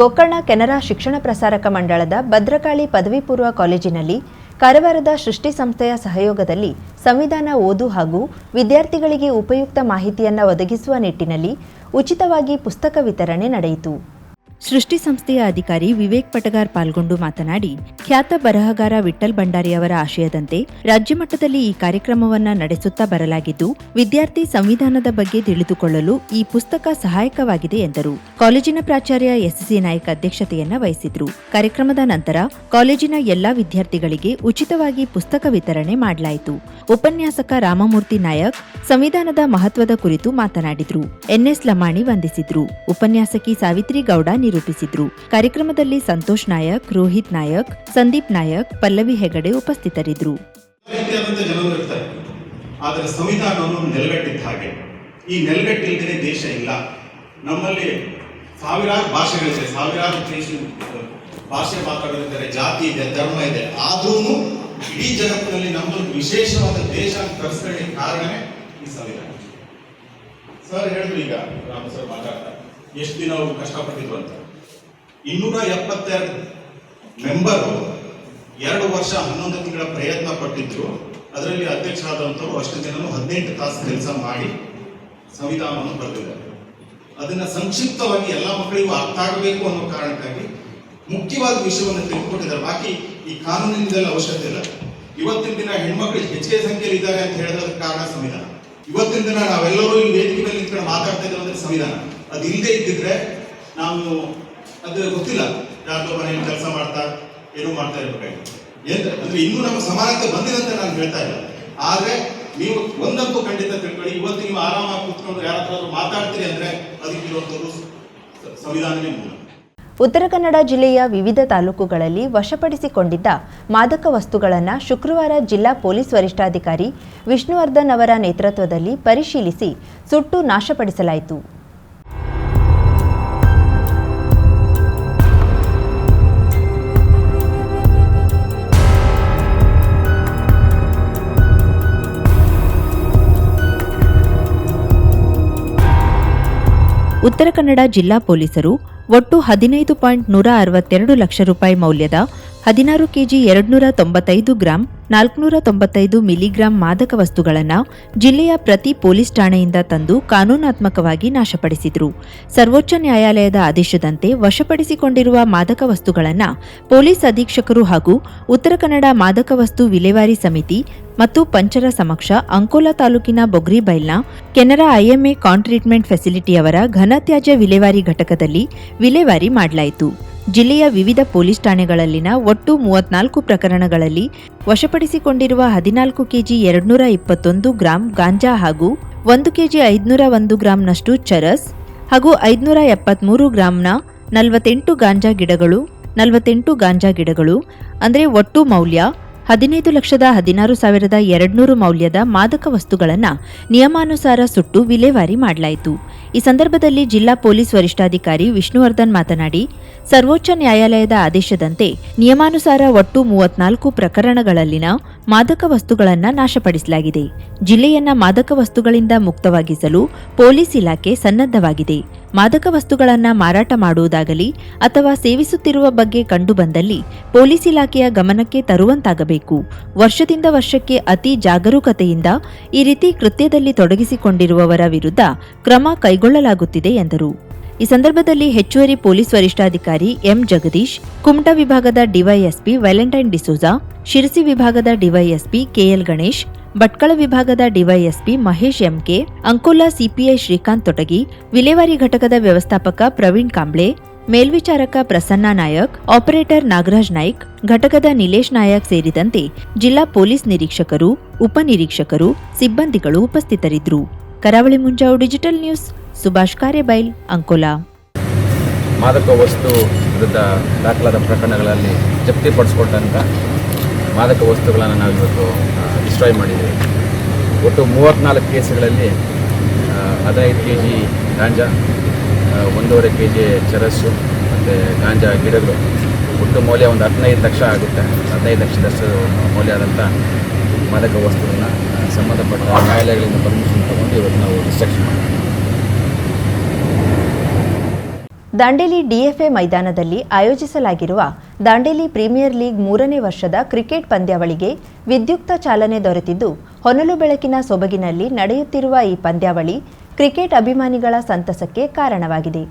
ಗೋಕರ್ಣ ಕೆನರಾ ಶಿಕ್ಷಣ ಪ್ರಸಾರಕ ಮಂಡಳದ ಭದ್ರಕಾಳಿ ಪದವಿ ಪೂರ್ವ ಕಾಲೇಜಿನಲ್ಲಿ ಕಾರವಾರದ ಸೃಷ್ಟಿ ಸಂಸ್ಥೆಯ ಸಹಯೋಗದಲ್ಲಿ ಸಂವಿಧಾನ ಓದು ಹಾಗೂ ವಿದ್ಯಾರ್ಥಿಗಳಿಗೆ ಉಪಯುಕ್ತ ಮಾಹಿತಿಯನ್ನು ಒದಗಿಸುವ ನಿಟ್ಟಿನಲ್ಲಿ ಉಚಿತವಾಗಿ ಪುಸ್ತಕ ವಿತರಣೆ ನಡೆಯಿತು. ಸೃಷ್ಟಿ ಸಂಸ್ಥೆಯ ಅಧಿಕಾರಿ ವಿವೇಕ್ ಪಟಗಾರ್ ಪಾಲ್ಗೊಂಡು ಮಾತನಾಡಿ, ಖ್ಯಾತ ಬರಹಗಾರ ವಿಠಲ್ ಭಂಡಾರಿ ಅವರ ಆಶಯದಂತೆ ರಾಜ್ಯ ಮಟ್ಟದಲ್ಲಿ ಈ ಕಾರ್ಯಕ್ರಮವನ್ನ ನಡೆಸುತ್ತಾ ಬರಲಾಗಿದ್ದು, ವಿದ್ಯಾರ್ಥಿ ಸಂವಿಧಾನದ ಬಗ್ಗೆ ತಿಳಿದುಕೊಳ್ಳಲು ಈ ಪುಸ್ತಕ ಸಹಾಯಕವಾಗಿದೆ ಎಂದರು. ಕಾಲೇಜಿನ ಪ್ರಾಚಾರ್ಯ ಎಸ್ಸಿ ನಾಯಕ್ ಅಧ್ಯಕ್ಷತೆಯನ್ನ ವಹಿಸಿದ್ರು. ಕಾರ್ಯಕ್ರಮದ ನಂತರ ಕಾಲೇಜಿನ ಎಲ್ಲಾ ವಿದ್ಯಾರ್ಥಿಗಳಿಗೆ ಉಚಿತವಾಗಿ ಪುಸ್ತಕ ವಿತರಣೆ ಮಾಡಲಾಯಿತು. ಉಪನ್ಯಾಸಕ ರಾಮಮೂರ್ತಿ ನಾಯಕ್ ಸಂವಿಧಾನದ ಮಹತ್ವದ ಕುರಿತು ಮಾತನಾಡಿದ್ರು. ಎನ್ಎಸ್ ಲಮಾಣಿ ವಂದಿಸಿದ್ರು. ಉಪನ್ಯಾಸಕಿ ಸಾವಿತ್ರಿ ಗೌಡ ನಿರೂಪಿಸಿದ್ರು ಕಾರ್ಯಕ್ರಮದಲ್ಲಿ ಸಂತೋಷ್ ನಾಯಕ್, ರೋಹಿತ್ ನಾಯಕ್, ಸಂದೀಪ್ ನಾಯಕ್, ಪಲ್ಲವಿ ಹೆಗಡೆ ಉಪಸ್ಥಿತರಿದ್ದರು. ಆದರೆ ಸಂವಿಧಾನವನ್ನು ನೆಲೆಗಟ್ಟಿದ್ದ ಹಾಗೆ. ಈ ನೆಲೆಗಟ್ಟಿಲ್ಲದೆ ದೇಶ ಇಲ್ಲ. ನಮ್ಮಲ್ಲಿ ಸಾವಿರಾರು ಭಾಷೆಗಳಿದೆ. ಸಾವಿರಾರು ದೇಶ ಭಾಷೆ ಮಾತಾಡೋದಿದ್ದಾರೆ ಜಾತಿ ಇದೆ, ಧರ್ಮ ಇದೆ. ಆದ್ರೂ ಇಡೀ ಜಗತ್ತಿನಲ್ಲಿ ನಮ್ಮದು ವಿಶೇಷವಾದ ದೇಶ ಅಂತ ಕರೆಸ್ಕೊಳ್ಳಿ ಕಾರಣವೇ ಈ ಸಂವಿಧಾನ. ಸರ್ ಹೇಳಿದ್ರು ಈಗ ರಾಮ ಸರ್ ಮಾತಾಡ್ತಾರೆ ಎಷ್ಟು ದಿನ ಅವರು ಕಷ್ಟಪಟ್ಟಿದ್ರು ಅಂತ. ಇನ್ನೂರ ಎಪ್ಪತ್ತೆರಡು ಮೆಂಬರು ಎರಡು ವರ್ಷ ಹನ್ನೊಂದು ತಿಂಗಳ ಪ್ರಯತ್ನ ಪಟ್ಟಿದ್ರು. ಅದರಲ್ಲಿ ಅಧ್ಯಕ್ಷರಾದಂಥವ್ರು ಅಷ್ಟು ಜನರು ಹದಿನೆಂಟು ತಾಸು ಕೆಲಸ ಮಾಡಿ ಸಂವಿಧಾನವನ್ನು ಬರೆದಿದ್ದಾರೆ. ಅದನ್ನ ಸಂಕ್ಷಿಪ್ತವಾಗಿ ಎಲ್ಲ ಮಕ್ಕಳಿಗೂ ಅರ್ಥ ಆಗಬೇಕು ಅನ್ನೋ ಕಾರಣಕ್ಕಾಗಿ ಮುಖ್ಯವಾದ ವಿಷಯವನ್ನು ತೆಗೆದುಕೊಂಡಿದ್ದಾರೆ ಬಾಕಿ ಈ ಕಾನೂನಿನಿಂದಲೇ ಅವಶ್ಯಕತೆ ಇಲ್ಲ. ಇವತ್ತಿನ ದಿನ ಹೆಣ್ಮಕ್ಳು ಹೆಚ್ಚಿಗೆ ಸಂಖ್ಯೆಯಲ್ಲಿ ಇದ್ದಾರೆ ಅಂತ ಹೇಳಿದ್ರೆ ಕಾರಣ ಸಂವಿಧಾನ. ಇವತ್ತಿನ ದಿನ ನಾವೆಲ್ಲರೂ ಈ ವೇದಿಕೆ ಮೇಲೆ ನಿಂತ್ಕೊಂಡು ಮಾತಾಡ್ತಾ ಇದ್ದೇವೆ ಅಂದ್ರೆ ಸಂವಿಧಾನ. ಅದು ಇಲ್ಲದೆ ಇದ್ದಿದ್ರೆ ನಾವು ಅದು ಗೊತ್ತಿಲ್ಲ. ಯಾರ್ದೋ ಮನೆಯಲ್ಲಿ ಕೆಲಸ ಮಾಡ್ತಾ ಏನೋ ಮಾಡ್ತಾ ಇರ್ಬೇಕಾಗಿತ್ತು ಏನ್ ಅಂದ್ರೆ ಇನ್ನೂ ನಮ್ಮ ಸಮಾನತೆ ಬಂದಿದೆ ಅಂತ ನಾನು ಹೇಳ್ತಾ ಇಲ್ಲ ಆದ್ರೆ ನೀವು ಒಂದಂತೂ ಖಂಡಿತ ತಿಳ್ಕೊಳ್ಳಿ. ಇವತ್ತು ನೀವು ಆರಾಮಾಗಿ ಕೂತ್ಕೊಂಡು ಯಾರ ಮಾತಾಡ್ತೀರಿ ಅಂದ್ರೆ ಅದಕ್ಕೆ ಇರುವಂತದ್ದು ಸಂವಿಧಾನನೇ ಮೂಲ. ಉತ್ತರ ಕನ್ನಡ ಜಿಲ್ಲೆಯ ವಿವಿಧ ತಾಲೂಕುಗಳಲ್ಲಿ ವಶಪಡಿಸಿಕೊಂಡಿದ್ದ ಮಾದಕ ವಸ್ತುಗಳನ್ನು ಶುಕ್ರವಾರ ಜಿಲ್ಲಾ ಪೊಲೀಸ್ ವರಿಷ್ಠಾಧಿಕಾರಿ ವಿಷ್ಣುವರ್ಧನ್ ಅವರ ನೇತೃತ್ವದಲ್ಲಿ ಪರಿಶೀಲಿಸಿ ಸುಟ್ಟು ನಾಶಪಡಿಸಲಾಯಿತು. ಉತ್ತರ ಕನ್ನಡ ಜಿಲ್ಲಾ ಪೊಲೀಸರು ಒಟ್ಟು ಹದಿನೈದು ಪಾಯಿಂಟ್ ನೂರ ಅರವತ್ತೆರಡು ಲಕ್ಷ ರೂಪಾಯಿ ಮೌಲ್ಯದ ಹದಿನಾರು ಕೆಜಿ ಎರಡ್ನೂರ ತೊಂಬತ್ತೈದು ಗ್ರಾಂ, ನಾಲ್ಕುನೂರ ತೊಂಬತ್ತೈದು ಮಿಲಿಗ್ರಾಂ ಮಾದಕ ವಸ್ತುಗಳನ್ನು ಜಿಲ್ಲೆಯ ಪ್ರತಿ ಪೊಲೀಸ್ ಠಾಣೆಯಿಂದ ತಂದು ಕಾನೂನಾತ್ಮಕವಾಗಿ ನಾಶಪಡಿಸಿದರು. ಸರ್ವೋಚ್ಚ ನ್ಯಾಯಾಲಯದ ಆದೇಶದಂತೆ ವಶಪಡಿಸಿಕೊಂಡಿರುವ ಮಾದಕ ವಸ್ತುಗಳನ್ನು ಪೊಲೀಸ್ ಅಧೀಕ್ಷಕರು ಹಾಗೂ ಉತ್ತರ ಕನ್ನಡ ಮಾದಕ ವಸ್ತು ವಿಲೇವಾರಿ ಸಮಿತಿ ಮತ್ತು ಪಂಚರ ಸಮಕ್ಷ ಅಂಕೋಲಾ ತಾಲೂಕಿನ ಬೊಗ್ರಿಬೈಲ್ನ ಕೆನರಾ ಐಎಂಎ ಕಾನ್ ಟ್ರೀಟ್ಮೆಂಟ್ ಫೆಸಿಲಿಟಿಯವರ ಘನತ್ಯಾಜ್ಯ ವಿಲೇವಾರಿ ಘಟಕದಲ್ಲಿ ವಿಲೇವಾರಿ ಮಾಡಲಾಯಿತು. ಜಿಲ್ಲೆಯ ವಿವಿಧ ಪೊಲೀಸ್ ಠಾಣೆಗಳಲ್ಲಿನ ಒಟ್ಟು ಮೂವತ್ನಾಲ್ಕು ಪ್ರಕರಣಗಳಲ್ಲಿ ವಶಪಡಿಸಿಕೊಂಡಿರುವ ಹದಿನಾಲ್ಕು ಕೆಜಿ ಎರಡ್ನೂರ ಇಪ್ಪತ್ತೊಂದು ಗ್ರಾಂ ಗಾಂಜಾ ಹಾಗೂ ಒಂದು ಕೆಜಿ ಐದುನೂರ ಒಂದು ಗ್ರಾಂನಷ್ಟು ಚರಸ್ ಹಾಗೂ ಐದುನೂರ ಎಪ್ಪತ್ಮೂರು ಗ್ರಾಂನ ನಲವತ್ತೆಂಟು ಗಾಂಜಾ ಗಿಡಗಳು, ನಲವತ್ತೆಂಟು ಗಾಂಜಾ ಗಿಡಗಳು, ಅಂದರೆ ಒಟ್ಟು ಮೌಲ್ಯ ಹದಿನೈದು ಲಕ್ಷದ ಹದಿನಾರು ಸಾವಿರದ ಎರಡ್ನೂರು ಮೌಲ್ಯದ ಮಾದಕ ವಸ್ತುಗಳನ್ನು ನಿಯಮಾನುಸಾರ ಸುಟ್ಟು ವಿಲೇವಾರಿ ಮಾಡಲಾಯಿತು. ಈ ಸಂದರ್ಭದಲ್ಲಿ ಜಿಲ್ಲಾ ಪೊಲೀಸ್ ವರಿಷ್ಠಾಧಿಕಾರಿ ವಿಷ್ಣುವರ್ಧನ್ ಮಾತನಾಡಿ ಸರ್ವೋಚ್ಚ ನ್ಯಾಯಾಲಯದ ಆದೇಶದಂತೆ ನಿಯಮಾನುಸಾರ ಒಟ್ಟು ಮೂವತ್ನಾಲ್ಕು ಪ್ರಕರಣಗಳಲ್ಲಿನ ಮಾದಕ ವಸ್ತುಗಳನ್ನು ನಾಶಪಡಿಸಲಾಗಿದೆ. ಜಿಲ್ಲೆಯನ್ನ ಮಾದಕ ವಸ್ತುಗಳಿಂದ ಮುಕ್ತವಾಗಿಸಲು ಪೊಲೀಸ್ ಇಲಾಖೆ ಸನ್ನದ್ಧವಾಗಿದೆ. ಮಾದಕ ವಸ್ತುಗಳನ್ನು ಮಾರಾಟ ಮಾಡುವುದಾಗಲಿ ಅಥವಾ ಸೇವಿಸುತ್ತಿರುವ ಬಗ್ಗೆ ಕಂಡುಬಂದಲ್ಲಿ ಪೊಲೀಸ್ ಇಲಾಖೆಯ ಗಮನಕ್ಕೆ ತರುವಂತಾಗಬೇಕು. ವರ್ಷದಿಂದ ವರ್ಷಕ್ಕೆ ಅತಿ ಜಾಗರೂಕತೆಯಿಂದ ಈ ರೀತಿ ಕೃತ್ಯದಲ್ಲಿ ತೊಡಗಿಸಿಕೊಂಡಿರುವವರ ವಿರುದ್ಧ ಕ್ರಮ ಕೈಗೊಳ್ಳಲಾಗುತ್ತಿದೆ ಎಂದರು. ಈ ಸಂದರ್ಭದಲ್ಲಿ ಹೆಚ್ಚುವರಿ ಪೊಲೀಸ್ ವರಿಷ್ಠಾಧಿಕಾರಿ ಎಂ ಜಗದೀಶ್, ಕುಮಟಾ ವಿಭಾಗದ ಡಿವೈಎಸ್ಪಿ ವ್ಯಾಲೆಂಟೈನ್ ಡಿಸೋಜಾ, ಶಿರಸಿ ವಿಭಾಗದ ಡಿವೈಎಸ್ಪಿ ಕೆಎಲ್ ಗಣೇಶ್, ಭಟ್ಕಳ ವಿಭಾಗದ DySP Mahesh M K, Ankola CPI Srikanth Totagi, ವಿಲೇವಾರಿ ಘಟಕದ ವ್ಯವಸ್ಥಾಪಕ ಪ್ರವೀಣ್ ಕಾಂಬ್ಳೆ, ಮೇಲ್ವಿಚಾರಕ ಪ್ರಸನ್ನ ನಾಯಕ್, ಆಪರೇಟರ್ ನಾಗರಾಜ್ ನಾಯ್ಕ್, ಘಟಕದ ನಿಲೇಶ್ ನಾಯಕ್ ಸೇರಿದಂತೆ ಜಿಲ್ಲಾ ಪೊಲೀಸ್ ನಿರೀಕ್ಷಕರು, ಉಪನಿರೀಕ್ಷಕರು, ಸಿಬ್ಬಂದಿಗಳು ಉಪಸ್ಥಿತರಿದ್ದರು. Karavali Munjavu digital news. Subhash Karebail Ankola. ಮಾದಕ ವಸ್ತು ವಿರುದ್ಧ ದಾಖಲಾದ ಪ್ರಕರಣಗಳಲ್ಲಿ ಜಪ್ತಿಪಡಿಸ್ಕೊಂಡಂಥ ಮಾದಕ ವಸ್ತುಗಳನ್ನು ನಾವು ಇವತ್ತು ಡಿಸ್ಟ್ರಾಯ್ ಮಾಡಿದ್ದೀವಿ. ಒಟ್ಟು ಮೂವತ್ತ್ನಾಲ್ಕು ಕೇಸುಗಳಲ್ಲಿ ಹದಿನೈದು ಕೆ ಜಿ ಗಾಂಜಾ ಒಂದೂವರೆ ಕೆ ಜಿ ಚರಸ್ಸು, ಮತ್ತು ಗಾಂಜಾ ಗಿಡಗಳು. ಒಟ್ಟು ಮೌಲ್ಯ ಒಂದು ಹದಿನೈದು ಲಕ್ಷ ಆಗುತ್ತೆ. ಹದಿನೈದು ಲಕ್ಷದಷ್ಟು ಮೌಲ್ಯ ಆದಂಥ ಮಾದಕ ವಸ್ತುಗಳನ್ನ ಸಂಬಂಧಪಟ್ಟ ನ್ಯಾಯಾಲಯಗಳಿಂದ ಪರ್ಮಿಷನ್ ತಗೊಂಡು ಇವತ್ತು ನಾವು ಡಿಸ್ಟ್ರಕ್ಷನ್ ಮಾಡಿದ್ದೀವಿ ದಾಂಡೇಲಿ ಡಿಎಫ್ಎ ಮೈದಾನದಲ್ಲಿ ಆಯೋಜಿಸಲಾಗಿರುವ ದಾಂಡೇಲಿ ಪ್ರೀಮಿಯರ್ ಲೀಗ್ ಮೂರನೇ ವರ್ಷದ ಕ್ರಿಕೆಟ್ ಪಂದ್ಯಾವಳಿಗೆ ವಿದ್ಯುಕ್ತ ಚಾಲನೆ ದೊರೆತಿದ್ದು ಹೊನಲು ಬೆಳಕಿನ ಸೊಬಗಿನಲ್ಲಿ ನಡೆಯುತ್ತಿರುವ ಈ ಪಂದ್ಯಾವಳಿ ಕ್ರಿಕೆಟ್ ಅಭಿಮಾನಿಗಳ ಸಂತಸಕ್ಕೆ ಕಾರಣವಾಗಿದೆ.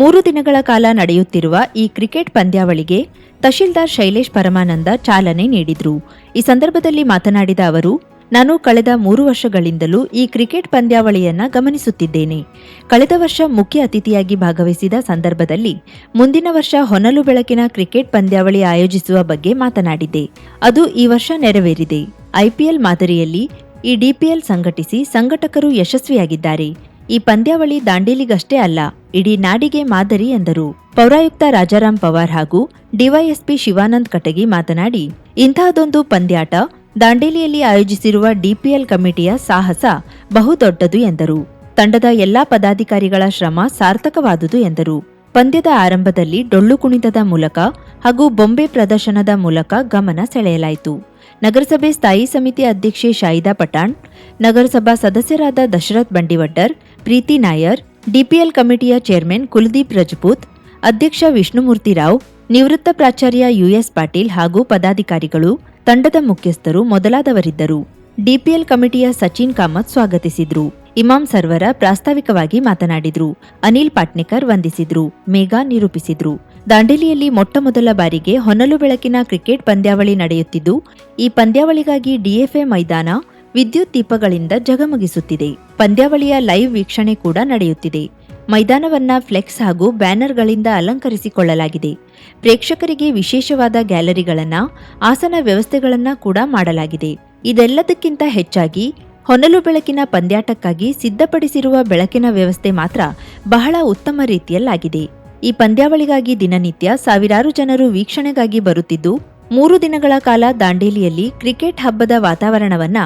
ಮೂರು ದಿನಗಳ ಕಾಲ ನಡೆಯುತ್ತಿರುವ ಈ ಕ್ರಿಕೆಟ್ ಪಂದ್ಯಾವಳಿಗೆ ತಹಶೀಲ್ದಾರ್ ಶೈಲೇಶ್ ಪರಮಾನಂದ ಚಾಲನೆ ನೀಡಿದ್ರು. ಈ ಸಂದರ್ಭದಲ್ಲಿ ಮಾತನಾಡಿದ ಅವರು, ನಾನು ಕಳೆದ ಮೂರು ವರ್ಷಗಳಿಂದಲೂ ಈ ಕ್ರಿಕೆಟ್ ಪಂದ್ಯಾವಳಿಯನ್ನ ಗಮನಿಸುತ್ತಿದ್ದೇನೆ. ಕಳೆದ ವರ್ಷ ಮುಖ್ಯ ಅತಿಥಿಯಾಗಿ ಭಾಗವಹಿಸಿದ ಸಂದರ್ಭದಲ್ಲಿ ಮುಂದಿನ ವರ್ಷ ಹೊನಲು ಬೆಳಕಿನ ಕ್ರಿಕೆಟ್ ಪಂದ್ಯಾವಳಿ ಆಯೋಜಿಸುವ ಬಗ್ಗೆ ಮಾತನಾಡಿದ್ದೆ. ಅದು ಈ ವರ್ಷ ನೆರವೇರಿದೆ. ಐಪಿಎಲ್ ಮಾದರಿಯಲ್ಲಿ ಈ ಡಿಪಿಎಲ್ ಸಂಘಟಿಸಿ ಸಂಘಟಕರು ಯಶಸ್ವಿಯಾಗಿದ್ದಾರೆ. ಈ ಪಂದ್ಯಾವಳಿ ದಾಂಡೇಲಿಗಷ್ಟೇ ಅಲ್ಲ, ಇಡೀ ನಾಡಿಗೆ ಮಾದರಿ ಎಂದರು. ಪೌರಾಯುಕ್ತ ರಾಜಾರಾಮ್ ಪವಾರ್ ಹಾಗೂ ಡಿವೈಎಸ್ಪಿ ಶಿವಾನಂದ್ ಕಟಗಿ ಮಾತನಾಡಿ, ಇಂತಹದೊಂದು ಪಂದ್ಯಾಟ ದಾಂಡೇಲಿಯಲ್ಲಿ ಆಯೋಜಿಸಿರುವ ಡಿಪಿಎಲ್ ಕಮಿಟಿಯ ಸಾಹಸ ಬಹುದೊಡ್ಡದು ಎಂದರು. ತಂಡದ ಎಲ್ಲಾ ಪದಾಧಿಕಾರಿಗಳ ಶ್ರಮ ಸಾರ್ಥಕವಾದುದು ಎಂದರು. ಪಂದ್ಯದ ಆರಂಭದಲ್ಲಿ ಡೊಳ್ಳು ಕುಣಿತದ ಮೂಲಕ ಹಾಗೂ ಬೊಂಬೆ ಪ್ರದರ್ಶನದ ಮೂಲಕ ಗಮನ ಸೆಳೆಯಲಾಯಿತು. ನಗರಸಭೆ ಸ್ಥಾಯಿ ಸಮಿತಿ ಅಧ್ಯಕ್ಷೆ ಶಾಯಿದಾ ಪಠಾಣ್, ನಗರಸಭಾ ಸದಸ್ಯರಾದ ದಶರಥ್ ಬಂಡಿವಡ್ಡರ್, ಪ್ರೀತಿ ನಾಯರ್, ಡಿಪಿಎಲ್ ಕಮಿಟಿಯ ಚೇರ್ಮನ್ ಕುಲದೀಪ್ ರಜಪೂತ್, ಅಧ್ಯಕ್ಷ ವಿಷ್ಣುಮೂರ್ತಿ ರಾವ್, ನಿವೃತ್ತ ಪ್ರಾಚಾರ್ಯ ಯುಎಸ್ ಪಾಟೀಲ್ ಹಾಗೂ ಪದಾಧಿಕಾರಿಗಳು, ತಂಡದ ಮುಖ್ಯಸ್ಥರು ಮೊದಲಾದವರಿದ್ದರು. ಡಿಪಿಎಲ್ ಕಮಿಟಿಯ ಸಚಿನ್ ಕಾಮತ್ ಸ್ವಾಗತಿಸಿದ್ರು. ಇಮಾಮ್ ಸರ್ವರ ಪ್ರಾಸ್ತಾವಿಕವಾಗಿ ಮಾತನಾಡಿದ್ರು. ಅನಿಲ್ ಪಾಟ್ನೇಕರ್ ವಂದಿಸಿದ್ರು. ಮೇಘಾ ನಿರೂಪಿಸಿದ್ರು. ದಾಂಡೇಲಿಯಲ್ಲಿ ಮೊಟ್ಟಮೊದಲ ಬಾರಿಗೆ ಹೊನಲು ಬೆಳಕಿನ ಕ್ರಿಕೆಟ್ ಪಂದ್ಯಾವಳಿ ನಡೆಯುತ್ತಿದ್ದು, ಈ ಪಂದ್ಯಾವಳಿಗಾಗಿ ಡಿಎಫ್ಎ ಮೈದಾನ ವಿದ್ಯುತ್ ದೀಪಗಳಿಂದ ಜಗಮಗಿಸುತ್ತಿದೆ. ಪಂದ್ಯಾವಳಿಯ ಲೈವ್ ವೀಕ್ಷಣೆ ಕೂಡ ನಡೆಯುತ್ತಿದೆ. ಮೈದಾನವನ್ನ ಫ್ಲೆಕ್ಸ್ ಹಾಗೂ ಬ್ಯಾನರ್ಗಳಿಂದ ಅಲಂಕರಿಸಿಕೊಳ್ಳಲಾಗಿದೆ. ಪ್ರೇಕ್ಷಕರಿಗೆ ವಿಶೇಷವಾದ ಗ್ಯಾಲರಿಗಳನ್ನ, ಆಸನ ವ್ಯವಸ್ಥೆಗಳನ್ನ ಕೂಡ ಮಾಡಲಾಗಿದೆ. ಇದೆಲ್ಲದಕ್ಕಿಂತ ಹೆಚ್ಚಾಗಿ ಹೊನಲು ಬೆಳಕಿನ ಪಂದ್ಯಾಟಕ್ಕಾಗಿ ಸಿದ್ಧಪಡಿಸಿರುವ ಬೆಳಕಿನ ವ್ಯವಸ್ಥೆ ಮಾತ್ರ ಬಹಳ ಉತ್ತಮ ರೀತಿಯಲ್ಲಾಗಿದೆ. ಈ ಪಂದ್ಯಾವಳಿಗಾಗಿ ದಿನನಿತ್ಯ ಸಾವಿರಾರು ಜನರು ವೀಕ್ಷಣೆಗಾಗಿ ಬರುತ್ತಿದ್ದು, ಮೂರು ದಿನಗಳ ಕಾಲ ದಾಂಡೇಲಿಯಲ್ಲಿ ಕ್ರಿಕೆಟ್ ಹಬ್ಬದ ವಾತಾವರಣವನ್ನ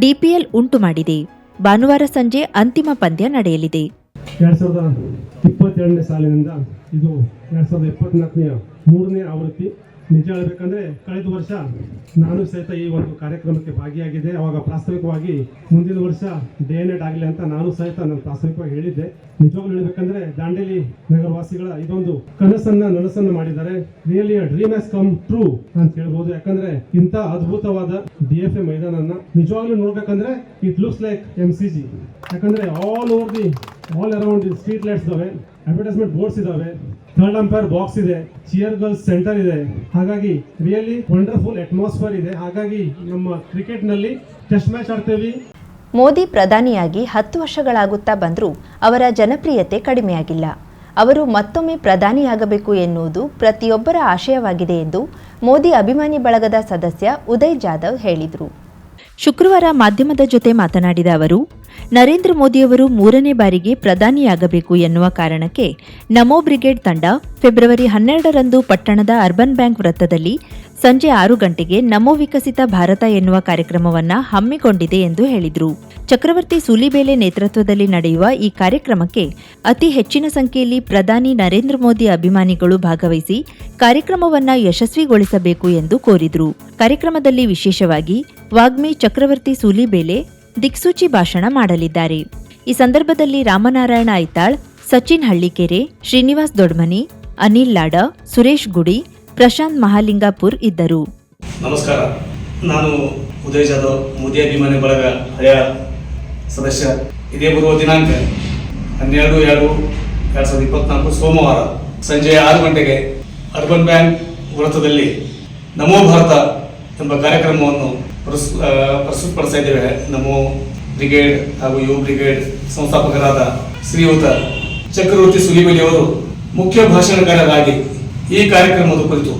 ಡಿಪಿಎಲ್ ಉಂಟು ಮಾಡಿದೆ. ಭಾನುವಾರ ಸಂಜೆ ಅಂತಿಮ ಪಂದ್ಯ ನಡೆಯಲಿದೆ. ಸಾಲಿನಿಂದ ಇದು ಎರಡು ಸಾವಿರದ ಇಪ್ಪತ್ನಾಲ್ಕನೆಯ ಮೂರನೇ ಆವೃತ್ತಿ ನಿಜ ಹೇಳಬೇಕಂದ್ರೆ ಕಳೆದ ವರ್ಷ ನಾನು ಸಹಿತ ಈ ಒಂದು ಕಾರ್ಯಕ್ರಮಕ್ಕೆ ಭಾಗಿಯಾಗಿದ್ದೆ. ಅವಾಗ ಪ್ರಾಸ್ತಾವಿಕವಾಗಿ ಮುಂದಿನ ವರ್ಷ ಡೇ ನೈಟ್ ಆಗಲಿ ಅಂತ ನಾನು ಸಹಿತ ನಾನು ಪ್ರಾಸ್ತಾವಿಕವಾಗಿ ಹೇಳಿದ್ದೆ. ನಿಜವಾಗ್ಲೂ ಹೇಳಬೇಕಂದ್ರೆ ದಾಂಡೇಲಿ ನಗರವಾಸಿಗಳ ಇದೊಂದು ಕನಸನ್ನ ನನಸನ್ನ ಮಾಡಿದ್ದಾರೆ. Really dream has come true ಅಂತ ಹೇಳ್ಬೋದು. ಯಾಕಂದ್ರೆ ಇಂಥ ಅದ್ಭುತವಾದ ಡಿ ಎಫ್ ಎ ಮೈದಾನನ್ನ ನಿಜವಾಗ್ಲೂ ನೋಡ್ಬೇಕಂದ್ರೆ it looks like M C G ಯಾಕಂದ್ರೆ all over the all around street lights ಇದಾವೆ ಅಡ್ವರ್ಟೈಸ್ಮೆಂಟ್ ಬೋರ್ಡ್ಸ್ ಇದಾವೆ ಥರ್ಡ್ ಅಂಪೈರ್ ಬಾಕ್ಸ್ ಇದೆ ಚಿಯರ್ ಗರ್ಲ್ಸ್ ಸೆಂಟರ್ ಇದೆ. ಹಾಗಾಗಿ ರಿಯಲಿ ವಂಡರ್ಫುಲ್ ಅಟ್ಮಾಸ್ಫಿಯರ್ ಇದೆ. ಹಾಗಾಗಿ ನಮ್ಮ ಕ್ರಿಕೆಟ್ನಲ್ಲಿ ಟೆಸ್ಟ್ ಮ್ಯಾಚ್ ಆಡ್ತೇವೆ. ಮೋದಿ ಪ್ರಧಾನಿಯಾಗಿ ಹತ್ತು ವರ್ಷಗಳಾಗುತ್ತಾ ಬಂದರೂ ಅವರ ಜನಪ್ರಿಯತೆ ಕಡಿಮೆಯಾಗಿಲ್ಲ. ಅವರು ಮತ್ತೊಮ್ಮೆ ಪ್ರಧಾನಿಯಾಗಬೇಕು ಎನ್ನುವುದು ಪ್ರತಿಯೊಬ್ಬರ ಆಶಯವಾಗಿದೆ ಎಂದು ಮೋದಿ ಅಭಿಮಾನಿ ಬಳಗದ ಸದಸ್ಯ ಉದಯ್ ಜಾಧವ್ ಹೇಳಿದರು. ಶುಕ್ರವಾರ ಮಾಧ್ಯಮದ ಜೊತೆ ಮಾತನಾಡಿದ ಅವರು ನರೇಂದ್ರ ಮೋದಿಯವರು ಮೂರನೇ ಬಾರಿಗೆ ಪ್ರಧಾನಿಯಾಗಬೇಕು ಎನ್ನುವ ಕಾರಣಕ್ಕೆ ನಮೋ ಬ್ರಿಗೇಡ್ ತಂಡ ಫೆಬ್ರವರಿ ಹನ್ನೆರಡರಂದು ಪಟ್ಟಣದ ಅರ್ಬನ್ ಬ್ಯಾಂಕ್ ವೃತ್ತದಲ್ಲಿ ಸಂಜೆ ಆರು ಗಂಟೆಗೆ ನಮೋ ವಿಕಸಿತ ಭಾರತ ಎನ್ನುವ ಕಾರ್ಯಕ್ರಮವನ್ನ ಹಮ್ಮಿಕೊಂಡಿದೆ ಎಂದು ಹೇಳಿದರು. ಚಕ್ರವರ್ತಿ ಸೂಲಿಬೇಲೆ ನೇತೃತ್ವದಲ್ಲಿ ನಡೆಯುವ ಈ ಕಾರ್ಯಕ್ರಮಕ್ಕೆ ಅತಿ ಹೆಚ್ಚಿನ ಸಂಖ್ಯೆಯಲ್ಲಿ ಪ್ರಧಾನಿ ನರೇಂದ್ರ ಮೋದಿ ಅಭಿಮಾನಿಗಳು ಭಾಗವಹಿಸಿ ಕಾರ್ಯಕ್ರಮವನ್ನ ಯಶಸ್ವಿಗೊಳಿಸಬೇಕು ಎಂದು ಕೋರಿದರು. ಕಾರ್ಯಕ್ರಮದಲ್ಲಿ ವಿಶೇಷವಾಗಿ ವಾಗ್ಮಿ ಚಕ್ರವರ್ತಿ ಸೂಲಿಬೇಲೆ ದಿಕ್ಸೂಚಿ ಭಾಷಣ ಮಾಡಲಿದ್ದಾರೆ. ಈ ಸಂದರ್ಭದಲ್ಲಿ ರಾಮನಾರಾಯಣ ಐತಾಳ್, ಸಚಿನ್ ಹಳ್ಳಿಕೆರೆ, ಶ್ರೀನಿವಾಸ್ ದೊಡ್ಮನಿ, ಅನಿಲ್ ಲಾಡ, ಸುರೇಶ್ ಗುಡಿ, ಪ್ರಶಾಂತ್ ಮಹಾಲಿಂಗಾಪುರ್ ಇದ್ದರು. ನಮಸ್ಕಾರ. ನಾನು ಉದಯ್ ಜಾಧವ್, ಮೋದಿ ಅಭಿಮಾನಿ ಬಳಗ, ಹಳೆಯ ಸದಸ್ಯ. ಇದೇ ಬರುವ ದಿನಾಂಕ ಹನ್ನೆರಡು ಎರಡು ಎರಡು ಸಾವಿರದ ಇಪ್ಪತ್ನಾಲ್ಕು ಸೋಮವಾರ ಸಂಜೆ ಆರು ಗಂಟೆಗೆ ಅರ್ಬನ್ ಬ್ಯಾಂಕ್ ವೃತ್ತದಲ್ಲಿ ನಮೋ ಭಾರತ ಎಂಬ ಕಾರ್ಯಕ್ರಮವನ್ನು ಪ್ರಸ್ ಪ್ರಸ್ತುತಪಡಿಸ್ತಾ ಇದ್ದೇವೆ. ನಮ್ಮ ಬ್ರಿಗೇಡ್ ಹಾಗೂ ಯುವ ಬ್ರಿಗೇಡ್ ಸಂಸ್ಥಾಪಕರಾದ ಶ್ರೀಯುತ ಚಕ್ರವರ್ತಿ ಸುಲಿಬೆಲಿಯವರು ಮುಖ್ಯ ಭಾಷಣಕಾರರಾಗಿ ಈ ಕಾರ್ಯಕ್ರಮದ ಕುರಿತು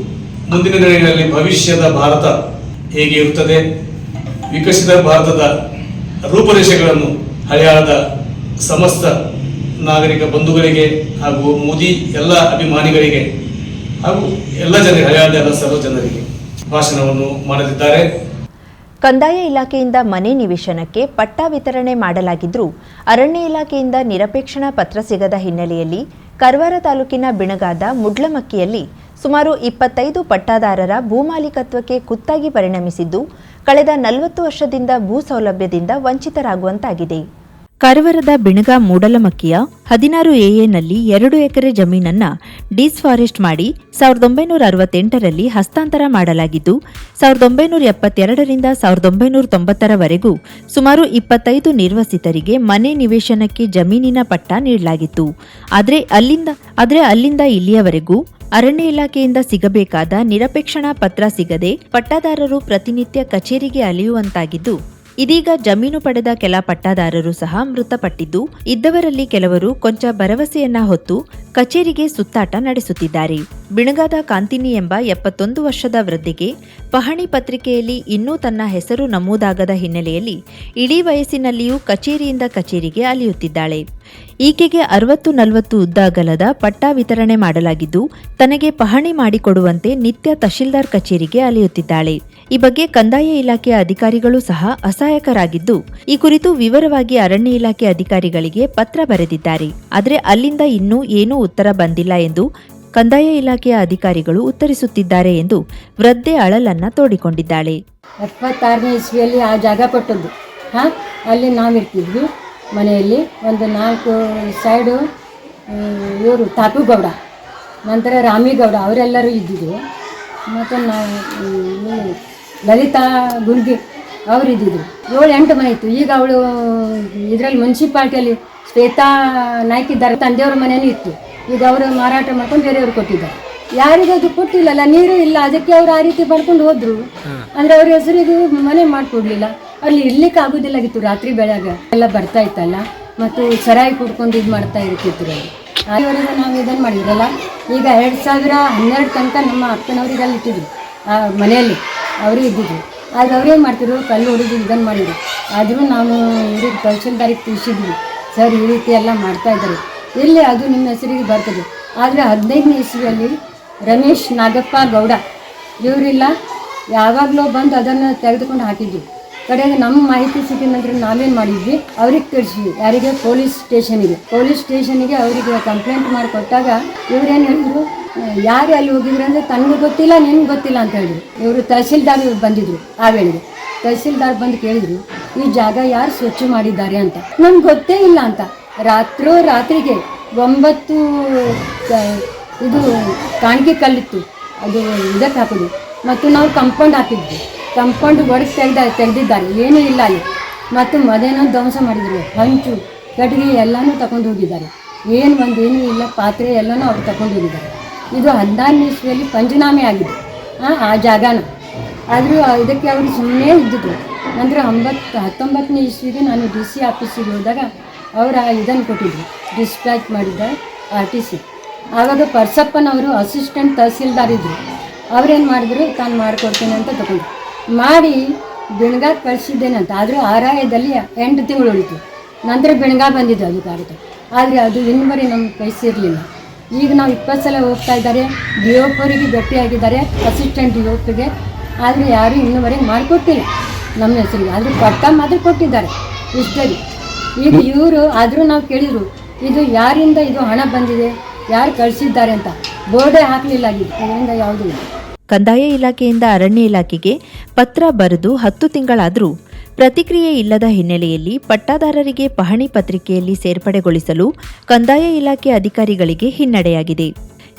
ಮುಂದಿನ ದಿನಗಳಲ್ಲಿ ಭವಿಷ್ಯದ ಭಾರತ ಹೇಗೆ ಇರುತ್ತದೆ, ವಿಕಸಿತ ಭಾರತದ ರೂಪರೇಷೆಗಳನ್ನು ಹಳೆಯಾದ ಸಮಸ್ತ ನಾಗರಿಕ ಬಂಧುಗಳಿಗೆ ಹಾಗೂ ಮೋದಿ ಎಲ್ಲ ಅಭಿಮಾನಿಗಳಿಗೆ ಹಾಗೂ ಎಲ್ಲ ಜನರಿಗೆ, ಹಳೆಯಾದ ಎಲ್ಲ ಸರ್ವ ಜನರಿಗೆ ಭಾಷಣವನ್ನು ಮಾಡಲಿದ್ದಾರೆ. ಕಂದಾಯ ಇಲಾಖೆಯಿಂದ ಮನೆ ನಿವೇಶನಕ್ಕೆ ಪಟ್ಟ ವಿತರಣೆ ಮಾಡಲಾಗಿದ್ದರೂ ಅರಣ್ಯ ಇಲಾಖೆಯಿಂದ ನಿರಪೇಕ್ಷಣಾ ಪತ್ರ ಸಿಗದ ಹಿನ್ನೆಲೆಯಲ್ಲಿ ಕರ್ವಾರ ತಾಲೂಕಿನ ಬಿಣಗಾದ ಮುಡ್ಲಮಕ್ಕಿಯಲ್ಲಿ ಸುಮಾರು ಇಪ್ಪತ್ತೈದು ಪಟ್ಟಾದಾರರ ಭೂಮಾಲೀಕತ್ವಕ್ಕೆ ಕುತ್ತಾಗಿ ಪರಿಣಮಿಸಿದ್ದು, ಕಳೆದ ನಲವತ್ತು ವರ್ಷದಿಂದ ಭೂ ಸೌಲಭ್ಯದಿಂದ ವಂಚಿತರಾಗುವಂತಾಗಿದೆ. ಕಾರವಾರದ ಬಿಣಗ ಮೂಡಲಮಕ್ಕಿಯ ಹದಿನಾರು ಎಎನಲ್ಲಿ ಎರಡು ಎಕರೆ ಜಮೀನನ್ನ ಡಿಸ್ಫಾರೆಸ್ಟ್ ಮಾಡಿ ಸಾವಿರದ ಒಂಬೈನೂರ ಅರವತ್ತೆಂಟರಲ್ಲಿ ಹಸ್ತಾಂತರ ಮಾಡಲಾಗಿದ್ದು, ಸಾವಿರದ ಒಂಬೈನೂರ ಎಪ್ಪತ್ತೆರಡರಿಂದ ಸಾವಿರದ ಒಂಬೈನೂರ ತೊಂಬತ್ತರವರೆಗೂ ಸುಮಾರು ಇಪ್ಪತ್ತೈದು ನಿರ್ವಸಿತರಿಗೆ ಮನೆ ನಿವೇಶನಕ್ಕೆ ಜಮೀನಿನ ಪಟ್ಟ ನೀಡಲಾಗಿತ್ತು. ಆದರೆ ಅಲ್ಲಿಂದ ಆದರೆ ಅಲ್ಲಿಂದ ಇಲ್ಲಿಯವರೆಗೂ ಅರಣ್ಯ ಇಲಾಖೆಯಿಂದ ಸಿಗಬೇಕಾದ ನಿರಪೇಕ್ಷಣಾ ಪತ್ರ ಸಿಗದೆ ಪಟ್ಟಾದಾರರು ಪ್ರತಿನಿತ್ಯ ಕಚೇರಿಗೆ ಅಲೆಯುವಂತಾಗಿದ್ದು ಇದೀಗ ಜಮೀನು ಪಡೆದ ಕೆಲ ಪಟ್ಟಾದಾರರು ಸಹ ಮೃತಪಟ್ಟಿದ್ದು, ಇದ್ದವರಲ್ಲಿ ಕೆಲವರು ಕೊಂಚ ಭರವಸೆಯನ್ನ ಹೊತ್ತು ಕಚೇರಿಗೆ ಸುತ್ತಾಟ ನಡೆಸುತ್ತಿದ್ದಾರೆ. ಬಿಣಗಾದ ಕಾಂತಿನಿ ಎಂಬ ಎಪ್ಪತ್ತೊಂದು ವರ್ಷದ ವೃದ್ಧಿಗೆ ಪಹಣಿ ಪತ್ರಿಕೆಯಲ್ಲಿ ಇನ್ನೂ ತನ್ನ ಹೆಸರು ನಮೂದಾಗದ ಹಿನ್ನೆಲೆಯಲ್ಲಿ ಇಡೀ ವಯಸ್ಸಿನಲ್ಲಿಯೂ ಕಚೇರಿಯಿಂದ ಕಚೇರಿಗೆ ಅಲಿಯುತ್ತಿದ್ದಾಳೆ. ಈಕೆಗೆ ಅರವತ್ತು ನಲವತ್ತು ಉದ್ದ ಪಟ್ಟ ವಿತರಣೆ ಮಾಡಲಾಗಿದ್ದು, ತನಗೆ ಪಹಣಿ ಮಾಡಿಕೊಡುವಂತೆ ನಿತ್ಯ ತಹಶೀಲ್ದಾರ್ ಕಚೇರಿಗೆ ಅಲೆಯುತ್ತಿದ್ದಾಳೆ. ಈ ಬಗ್ಗೆ ಕಂದಾಯ ಇಲಾಖೆಯ ಅಧಿಕಾರಿಗಳು ಸಹ ಅಸಹಾಯಕರಾಗಿದ್ದು, ಈ ಕುರಿತು ವಿವರವಾಗಿ ಅರಣ್ಯ ಇಲಾಖೆ ಅಧಿಕಾರಿಗಳಿಗೆ ಪತ್ರ ಬರೆದಿದ್ದಾರೆ. ಆದರೆ ಅಲ್ಲಿಂದ ಇನ್ನೂ ಏನೂ ಉತ್ತರ ಬಂದಿಲ್ಲ ಎಂದು ಕಂದಾಯ ಇಲಾಖೆಯ ಅಧಿಕಾರಿಗಳು ಉತ್ತರಿಸುತ್ತಿದ್ದಾರೆ ಎಂದು ವೃದ್ಧೆ ಅಳಲನ್ನ ತೋಡಿಕೊಂಡಿದ್ದಾಳೆ. ಎಪ್ಪತ್ತಾರನೇ ಇಸ್ವಿಯಲ್ಲಿ ಆ ಜಾಗ ಕೊಟ್ಟದ್ದು. ಹಾಂ, ಅಲ್ಲಿ ನಾವಿರ್ತಿದ್ವಿ. ಮನೆಯಲ್ಲಿ ಒಂದು ನಾಲ್ಕು ಸೈಡು ಇವರು ತಾಪುಗೌಡ ನಂತರ ರಾಮಿಗೌಡ, ಅವರೆಲ್ಲರೂ ಇದ್ದಿದ್ದು ಮತ್ತು ನಾವು ಲಲಿತಾ ಗುರ್ಗಿ ಅವ್ರು ಇದ್ದಿದ್ರು ಏಳು ಎಂಟು ಮನೆ ಇತ್ತು. ಈಗ ಅವಳು ಇದರಲ್ಲಿ ಮುನ್ಸಿಪಾಲ್ಟಿಯಲ್ಲಿ ಶ್ವೇತಾ ನಾಯ್ಕ ಇದ್ದಾರೆ ತಂದೆಯವ್ರ ಮನೆಯೂ ಇತ್ತು. ಈಗ ಅವರು ಮಾರಾಟ ಮಾಡ್ಕೊಂಡು ಬೇರೆಯವ್ರು ಕೊಟ್ಟಿದ್ದಾರೆ. ಯಾರಿಗೂ ಅದು ಕೊಟ್ಟಿಲ್ಲಲ್ಲ ನೀರು ಇಲ್ಲ. ಅದಕ್ಕೆ ಅವ್ರು ಆ ರೀತಿ ಬರ್ಕೊಂಡು ಹೋದ್ರು. ಅಂದ್ರೆ ಅವ್ರ ಹೆಸರಿಗೂ ಮನೆ ಮಾಡ್ಕೊಡ್ಲಿಲ್ಲ. ಅಲ್ಲಿ ಇರ್ಲಿಕ್ಕೆ ಆಗೋದಿಲ್ಲಾಗಿತ್ತು ರಾತ್ರಿ ಬೆಳಗ್ಗೆ ಎಲ್ಲ ಬರ್ತಾ ಇತ್ತಲ್ಲ. ಮತ್ತು ಸರಾಯಿ ಕುಡ್ಕೊಂಡು ಇದು ಮಾಡ್ತಾ ಇರ್ತಿತ್ತು ಅಲ್ಲಿ ಅಲ್ಲಿವರೆಗೂ ನಾವು ಇದನ್ನು ಮಾಡಿದ್ರಲ್ಲ. ಈಗ ಎರಡು ಸಾವಿರ ಹನ್ನೆರಡು ತನಕ ನಮ್ಮ ಅಕ್ಕನವ್ರಿಗೆ ಅಲ್ಲಿ ಇಟ್ಟಿದ್ರು. ಆ ಮನೆಯಲ್ಲಿ. ಅವರು ಇದ್ದಿದ್ರು. ಆಗ ಅವ್ರೇನು ಮಾಡ್ತಿದ್ರು? ಕಲ್ಲು ಹೊಡೆದು ಇದನ್ನು ಮಾಡಿದ್ರು. ಆದರೂ ನಾನು ಇವ್ರಿಗೆ ತಹಶೀಲ್ದಾರಿಗೆ ತಿಳಿಸಿದ್ವಿ. ಸರ್, ಈ ರೀತಿ ಎಲ್ಲ ಮಾಡ್ತಾ ಇದ್ದಾರೆ. ಇಲ್ಲಿ ಅದು ನಿಮ್ಮ ಹೆಸರಿಗೆ ಬರ್ತದೆ. ಆದರೆ ಹದಿನೈದನೇ ಇಸ್ವಿಯಲ್ಲಿ ರಮೇಶ್ ನಾಗಪ್ಪ ಗೌಡ, ಇವರಿಲ್ಲ. ಯಾವಾಗಲೂ ಬಂದು ಅದನ್ನು ತೆಗೆದುಕೊಂಡು ಹಾಕಿದ್ವಿ ಕಡೆಗೆ ನಮ್ಮ ಮಾಹಿತಿ ಸಿಕ್ಕಿದ ನಂತರ ನಾವೇನು ಮಾಡಿದ್ವಿ? ಅವ್ರಿಗೆ ತಿಳಿಸಿದ್ವಿ. ಯಾರಿಗೆ? ಪೊಲೀಸ್ ಸ್ಟೇಷನಿಗೆ. ಪೊಲೀಸ್ ಸ್ಟೇಷನಿಗೆ ಅವರಿಗೆ ಕಂಪ್ಲೇಂಟ್ ಮಾಡಿ ಕೊಟ್ಟಾಗ ಇವ್ರೇನು ಹೇಳಿದ್ರು? ಯಾರು ಅಲ್ಲಿ ಹೋಗಿದ್ರು ಅಂದರೆ ತನಗೂ ಗೊತ್ತಿಲ್ಲ, ನಿನ್ಗೆ ಗೊತ್ತಿಲ್ಲ ಅಂತ ಹೇಳಿದ್ರು. ಇವರು ತಹಸೀಲ್ದಾರ್ ಬಂದಿದ್ರು ಆ ವೇಳೆಗೆ ತಹಸೀಲ್ದಾರ್ ಬಂದು ಕೇಳಿದ್ರು, ಈ ಜಾಗ ಯಾರು ಸ್ವಚ್ಛ ಮಾಡಿದ್ದಾರೆ ಅಂತ. ನಮ್ಗೆ ಗೊತ್ತೇ ಇಲ್ಲ ಅಂತ. ರಾತ್ರೋ ರಾತ್ರಿಗೆ ಒಂಬತ್ತು ಇದು ಕಾಣಿಕೆ ಕಲ್ಲಿತ್ತು. ಅದು ಇದಕ್ಕೆ ಹಾಕೋದು ಮತ್ತು ನಾವು ಕಂಪೌಂಡ್ ಹಾಕಿದ್ವಿ. ಕಂಪೌಂಡ್ ಒಳಗೆ ತೆಗೆದ, ತೆಗೆದಿದ್ದಾರೆ. ಏನೂ ಇಲ್ಲ ಅಲ್ಲಿ. ಮತ್ತು ಮದೇನೋ ಧ್ವಂಸ ಮಾಡಿದರು. ಹಂಚು, ಕಟ್ಟಿಗೆ ಎಲ್ಲನೂ ತಗೊಂಡು ಹೋಗಿದ್ದಾರೆ. ಏನು ಒಂದು ಏನೂ ಇಲ್ಲ, ಪಾತ್ರೆ ಎಲ್ಲನೂ ಅವ್ರು ತಗೊಂಡು ಹೋಗಿದ್ದಾರೆ. ಇದು ಹದಿನಾರನೇ ಇಸ್ವಿಯಲ್ಲಿ ಪಂಚನಾಮೆ ಆಗಿದೆ. ಆ, ಜಾಗನ. ಆದರೂ ಇದಕ್ಕೆ ಅವರು ಸುಮ್ಮನೆ ಇದ್ದಿದ್ರು. ನಂತರ ಒಂಬತ್ತು ಹತ್ತೊಂಬತ್ತನೇ ಇಸ್ವಿಗೆ ನಾನು ಡಿ ಸಿ ಆಫೀಸಿಗೆ ಹೋದಾಗ ಅವರ ಇದನ್ನು ಕೊಟ್ಟಿದ್ದರು ಡಿಸ್ಪ್ಯಾಚ್ ಮಾಡಿದ್ದ ಆರ್ ಟಿ ಸಿ ಆವಾಗ ಪರ್ಸಪ್ಪನವರು ಅಸಿಸ್ಟೆಂಟ್ ತಹಸೀಲ್ದಾರ್ ಇದ್ದರು ಅವರೇನು ಮಾಡಿದ್ರು? ತಾನು ಮಾಡಿಕೊಡ್ತೀನಿ ಅಂತ ತಗೊಂಡು ಮಾಡಿ ಬೆಣಗಾಗೆ ಕಳಿಸಿದ್ದೇನಂತ ಆದರೂ ಆರಾಯದಲ್ಲಿ ಎಂಟು ತಿಂಗಳು ಉಳಿತು. ನಂತರ ಬೆಣಗ ಬಂದಿದ್ದು ಅದು ಕಾಗದ ಆದರೆ ಅದು ಇನ್ನುವರೆ ನಮ್ಮ ಕೈ ಸೇರಲಿಲ್ಲ ಈಗ ನಾವು ಇಪ್ಪತ್ತು ಸಲ ಹೋಗ್ತಾ ಇದ್ದಾರೆ. ಡಿ ಒಪ್ಪರಿಗೆ ಭೇಟಿಯಾಗಿದ್ದಾರೆ ಅಸಿಸ್ಟೆಂಟ್ ಡಿ ಆದರೆ ಯಾರೂ ಇನ್ನೂವರೆಗೆ ಮಾಡಿಕೊಟ್ಟಿಲ್ಲ ನಮ್ಮ ಹೆಸರಿಗೆ. ಆದರೂ ಪಟ್ಟ ಮಾತ್ರ ಕೊಟ್ಟಿದ್ದಾರೆ. ಇಷ್ಟರಿ ಈಗ ಇವರು ಆದರೂ ನಾವು ಕೇಳಿದರು, ಇದು ಯಾರಿಂದ ಇದು ಹಣ ಬಂದಿದೆ? ಯಾರು ಕಳಿಸಿದ್ದಾರೆ ಅಂತ. ಬೋರ್ಡೇ ಹಾಕಲಿಲ್ಲ ಅದರಿಂದ ಯಾವುದೂ ಇಲ್ಲ. ಕಂದಾಯ ಇಲಾಖೆಯಿಂದ ಅರಣ್ಯ ಇಲಾಖೆಗೆ ಪತ್ರ ಬರೆದು ಹತ್ತು ತಿಂಗಳಾದರೂ ಪ್ರತಿಕ್ರಿಯೆ ಇಲ್ಲದ ಹಿನ್ನೆಲೆಯಲ್ಲಿ ಪಟ್ಟಾದಾರರಿಗೆ ಪಹಣಿ ಪತ್ರಿಕೆಯಲ್ಲಿ ಸೇರ್ಪಡೆಗೊಳಿಸಲು ಕಂದಾಯ ಇಲಾಖೆ ಅಧಿಕಾರಿಗಳಿಗೆ ಹಿನ್ನಡೆಯಾಗಿದೆ.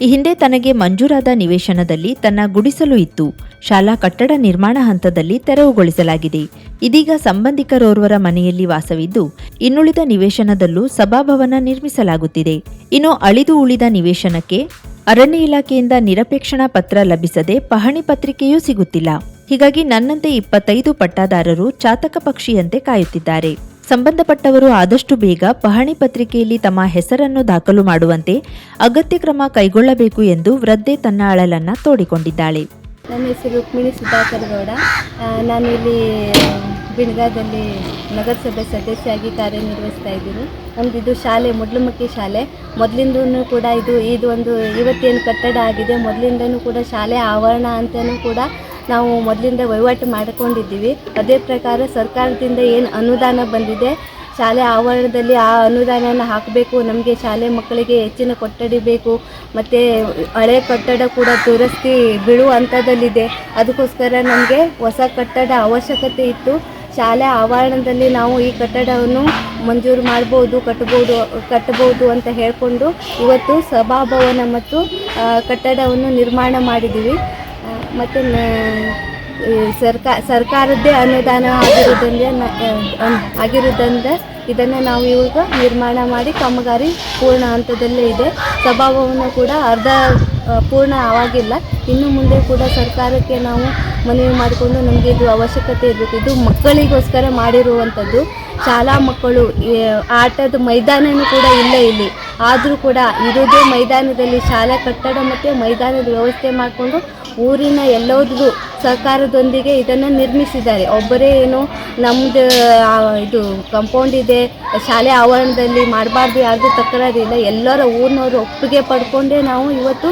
ಈ ಹಿಂದೆ ತನಗೆ ಮಂಜೂರಾದ ನಿವೇಶನದಲ್ಲಿ ತನ್ನ ಗುಡಿಸಲು ಇತ್ತು. ಶಾಲಾ ಕಟ್ಟಡ ನಿರ್ಮಾಣ ಹಂತದಲ್ಲಿ ತೆರವುಗೊಳಿಸಲಾಗಿದೆ. ಇದೀಗ ಸಂಬಂಧಿಕರೋರ್ವರ ಮನೆಯಲ್ಲಿ ವಾಸವಿದ್ದು, ಇನ್ನುಳಿದ ನಿವೇಶನದಲ್ಲೂ ಸಭಾಭವನ ನಿರ್ಮಿಸಲಾಗುತ್ತಿದೆ. ಇನ್ನು ಅಳಿದು ಉಳಿದ ನಿವೇಶನಕ್ಕೆ ಅರಣ್ಯ ಇಲಾಖೆಯಿಂದ ನಿರಪೇಕ್ಷಣಾ ಪತ್ರ ಲಭಿಸದೆ ಪಹಣಿ ಪತ್ರಿಕೆಯೂ ಸಿಗುತ್ತಿಲ್ಲ. ಹೀಗಾಗಿ ನನ್ನಂತೆ ಇಪ್ಪತ್ತೈದು ಪಟ್ಟಾದಾರರು ಚಾತಕ ಪಕ್ಷಿಯಂತೆ ಕಾಯುತ್ತಿದ್ದಾರೆ. ಸಂಬಂಧಪಟ್ಟವರು ಆದಷ್ಟು ಬೇಗ ಪಹಣಿ ಪತ್ರಿಕೆಯಲ್ಲಿ ತಮ್ಮ ಹೆಸರನ್ನು ದಾಖಲು ಮಾಡುವಂತೆ ಅಗತ್ಯ ಕ್ರಮ ಕೈಗೊಳ್ಳಬೇಕು ಎಂದು ವೃದ್ಧೆ ತನ್ನ ಅಳಲನ್ನ ತೋಡಿಕೊಂಡಿದ್ದಾಳೆ. ನನ್ನ ಹೆಸರು ರುಕ್ಮಿಣಿ ಸುಧಾಕರ್ ಗೌಡ. ನಾನು ಬಿಣಗಾದಲ್ಲಿ ನಗರಸಭೆ ಸದಸ್ಯಾಗಿ ಕಾರ್ಯನಿರ್ವಹಿಸ್ತಾ ಇದ್ದೀನಿ ನಮ್ದು ಇದು ಶಾಲೆ, ಮುಡ್ಲಮಕ್ಕಿ ಶಾಲೆ. ಮೊದಲಿಂದೂ ಕೂಡ ಇದು ಇದು ಒಂದು ಇವತ್ತೇನು ಕಟ್ಟಡ ಆಗಿದೆ, ಮೊದಲಿಂದನೂ ಕೂಡ ಶಾಲೆ ಆವರಣ ಅಂತಲೂ ಕೂಡ ನಾವು ಮೊದಲಿಂದ ವಹಿವಾಟು ಮಾಡಿಕೊಂಡಿದ್ದೀವಿ. ಅದೇ ಪ್ರಕಾರ ಸರ್ಕಾರದಿಂದ ಏನು ಅನುದಾನ ಬಂದಿದೆ, ಶಾಲೆ ಆವರಣದಲ್ಲಿ ಆ ಅನುದಾನನ ಹಾಕಬೇಕು, ನಮಗೆ ಶಾಲೆ ಮಕ್ಕಳಿಗೆ ಹೆಚ್ಚಿನ ಕೊಠಡಿ ಬೇಕು, ಮತ್ತು ಹಳೆ ಕಟ್ಟಡ ಕೂಡ ದುರಸ್ತಿ ಬೀಳುವ ಹಂತದಲ್ಲಿದೆ ಅದಕ್ಕೋಸ್ಕರ ನಮಗೆ ಹೊಸ ಕಟ್ಟಡ ಅವಶ್ಯಕತೆ ಇತ್ತು. ಶಾಲೆ ಆವರಣದಲ್ಲಿ ನಾವು ಈ ಕಟ್ಟಡವನ್ನು ಮಂಜೂರು ಮಾಡ್ಬೋದು ಕಟ್ಬೋದು ಕಟ್ಟಬಹುದು ಅಂತ ಹೇಳಿಕೊಂಡು ಇವತ್ತು ಸಭಾಭವನ ಮತ್ತು ಕಟ್ಟಡವನ್ನು ನಿರ್ಮಾಣ ಮಾಡಿದ್ದೀವಿ. ಮತ್ತು ಸರ್ಕಾ, ಸರ್ಕಾರದ್ದೇ ಅನುದಾನ ಆಗಿರೋದ್ರಿಂದ ಆಗಿರೋದ್ರಿಂದ ಇದನ್ನು ನಾವು ಇವಾಗ ನಿರ್ಮಾಣ ಮಾಡಿ ಕಾಮಗಾರಿ ಪೂರ್ಣ ಹಂತದಲ್ಲೇ ಇದೆ. ಸಭಾಭವನ ಕೂಡ ಅರ್ಧ ಪೂರ್ಣ ಆಗಿಲ್ಲ. ಇನ್ನು ಮುಂದೆ ಕೂಡ ಸರ್ಕಾರಕ್ಕೆ ನಾವು ಮನವಿ ಮಾಡಿಕೊಂಡು ನಮಗೆ ಇದು ಅವಶ್ಯಕತೆ ಇರಬೇಕು. ಇದು ಮಕ್ಕಳಿಗೋಸ್ಕರ ಮಾಡಿರುವಂಥದ್ದು. ಶಾಲಾ ಮಕ್ಕಳು ಆಟದ ಮೈದಾನವೂ ಕೂಡ ಇಲ್ಲ ಇಲ್ಲಿ. ಆದರೂ ಕೂಡ ಇರೋದೇ ಮೈದಾನದಲ್ಲಿ ಶಾಲಾ ಕಟ್ಟಡ ಮತ್ತು ಮೈದಾನದ ವ್ಯವಸ್ಥೆ ಮಾಡಿಕೊಂಡು ಊರಿನ ಎಲ್ಲರಿಗೂ ಸಹಕಾರದೊಂದಿಗೆ ಇದನ್ನು ನಿರ್ಮಿಸಿದ್ದಾರೆ. ಒಬ್ಬರೇ ಏನು ನಮ್ಮದು ಇದು ಕಂಪೌಂಡ್ ಇದೆ, ಶಾಲೆ ಆವರಣದಲ್ಲಿ ಮಾಡಬಾರ್ದು ಯಾರ್ದು ತಕರಾರಿಲ್ಲ ಎಲ್ಲರ ಊರಿನವರು ಒಪ್ಪಿಗೆ ಪಡ್ಕೊಂಡೇ ನಾವು ಇವತ್ತು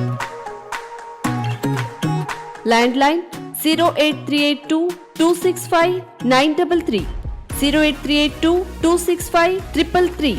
landline zero eight three eight two two six five nine double three zero eight three eight two two six five triple three